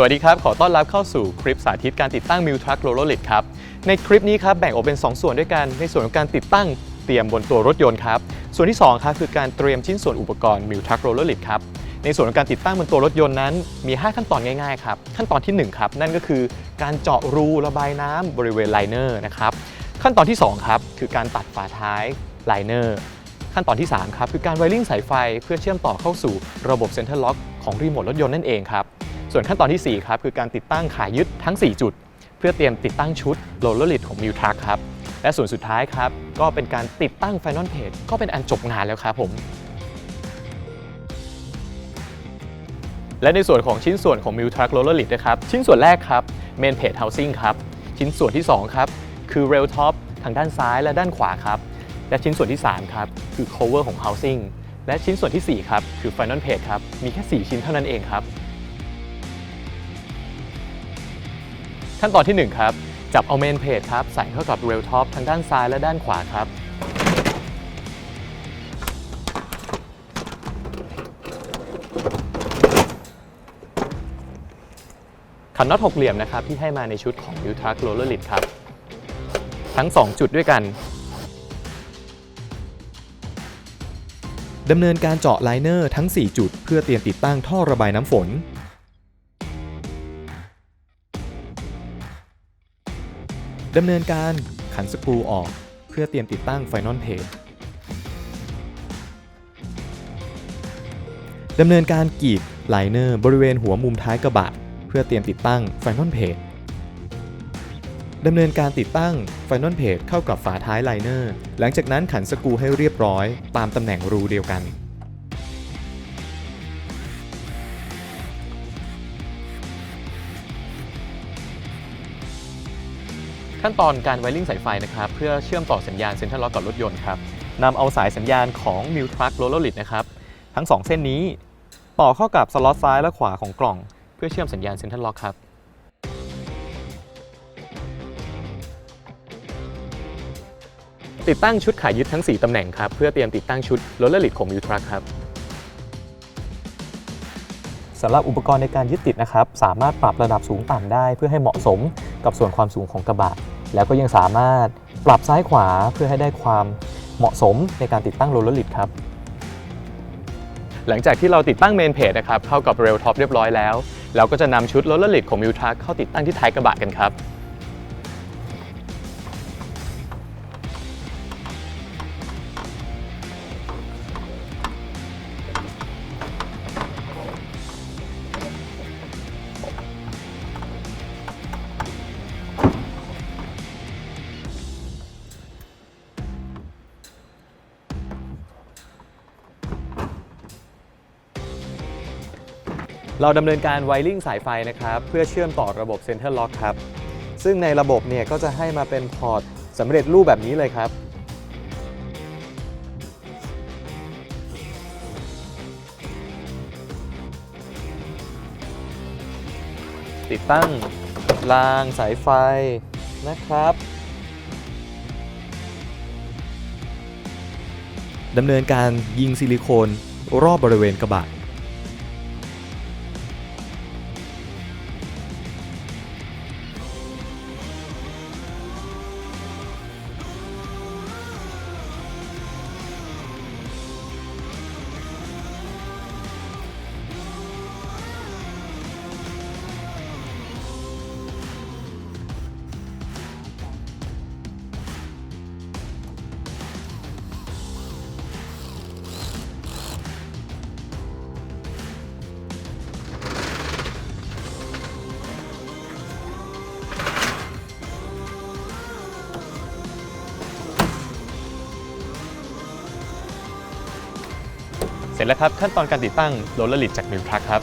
สวัสดีครับ ขอต้อนรับเข้าสู่คลิปสาธิตการติดตั้ง m i l Truck Roller Lid ครับ ในคลิปนี้ครับแบ่งออกเป็น 2 ส่วนด้วยกัน ในส่วนของการติดตั้งเตรียมบนตัวรถยนต์ครับ ส่วนที่2ครับคือการเตรียมชิ้นส่วนอุปกรณ์ m i l Truck Roller Lid ครับ ในส่วนของการติดตั้งบนตัวรถยนต์นั้น มี 5 ขั้นตอนง่ายๆครับ ขั้นตอนที่1ครับนั่นก็คือการเจาะรูระบายน้ำบริเวณไลเนอร์นะครับ ขั้นตอนที่2ครับคือการตัดฝาท้ายไลเนอร์ ขั้นตอนที่ 3 ครับคือการไวริ่งสายไฟเพื่อเชื่อมต่อเข้าสู่ระบบเซ็นเตอร์ล็อกของรีโมทรถยนต์นั่นเองครับ ส่วนขั้นตอนที่ 4 ครับ คือการติดตั้งขายึดทั้ง 4 จุด เพื่อเตรียมติดตั้งชุดโรลเลอร์ลิดของ m i l t r u c k ครับ และส่วนสุดท้ายครับ ก็เป็นการติดตั้งไฟนอลเพจก็เป็นอันจบงานแล้วครับผม และในส่วนของชิ้นส่วนของ m i l t r u c k Roller Lid นะครับ ชิ้นส่วนแรกครับ Main Page Housing ครับ ชิ้นส่วนที่ 2 ครับ คือ Rail Top ทางด้านซ้ายและด้านขวาครับ และชิ้นส่วนที่ 3 ครับ คือ Cover ของ Housing และชิ้นส่วนทีสี่4 ครับ คือ Final Page ครับ มีแค่ 4 ชิ้นเท่านั้นเองครับ ขั้นตอนที่ 1 ครับ จับเอาเมนเพจครับ ใส่เข้ากับ Rail Top ทางด้านซ้ายและด้านขวาครับ ขันน็อตหกเหลี่ยมนะครับ ที่ให้มาในชุดของ u t r u c k Roller Lid ครับ ทั้ง 2 จุดด้วยกันดำเนินการเจาะไลเนอร์ทั้ง 4 จุด เพื่อเตรียมติดตั้งท่อระบายน้ำฝน ดำเนินการขันสกรูออก เพื่อเตรียมติดตั้งไฟนอลเพจดำเนินการกรีดไลเนอร์บริเวณหัวมุมท้ายกระบะ เพื่อเตรียมติดตั้งไฟนอลเพจดำเนินการติดตั้งไฟนอลเพจเข้ากับฝาท้ายไลเนอร์ หลังจากนั้นขันสกรูให้เรียบร้อย ตามตำแหน่งรูเดียวกัน ขั้นตอนการไวริ่งสายไฟนะครับเพื่อเชื่อมต่อสัญญาณเซ็นทรัลล็อกกับรถยนต์ครับนำเอาสายสัญญาณของ m i l Truck Roller Lid นะครับทั้ง 2 เส้นนี้ ต่อเข้ากับสล็อตซ้ายและขวาของกล่อง เพื่อเชื่อมสัญญาณเซ็นทรัลล็อกครับติดตั้งชุดขายยึดทั้ง 4 ตำแหน่งครับ เพื่อเตรียมติดตั้งชุด Roller Lid ของ m i l Truck ครับสำหรับอุปกรณ์ในการยึดติดนะครับ สามารถปรับระดับสูงต่ำได้เพื่อให้เหมาะสม กับส่วนความสูงของกระบะ แล้วก็ยังสามารถปรับซ้ายขวาเพื่อให้ได้ความเหมาะสมในการติดตั้งโรลเลอร์ลิดครับหลังจากที่เราติดตั้งเมนเพจนะครับเข้ากับเรลท็อปเรียบร้อยแล้ว เราก็จะนำชุดโรลเลอร์ลิดของมิวทรัคเข้าติดตั้งที่ท้ายกระบะกันครับ เราดำเนินการไวริ่งสายไฟนะครับเพื่อเชื่อมต่อระบบเซ็นเตอร์ล็อกครับซึ่งในระบบเนี่ยก็จะให้มาเป็นพอร์ตสำเร็จรูปแบบนี้เลยครับติดตั้งรางสายไฟนะครับดำเนินการยิงซิลิโคนรอบบริเวณกระบะ แล้วครับขั้นตอนการติดตั้งโรลเลอร์ลิดจากมิวทรัคครับ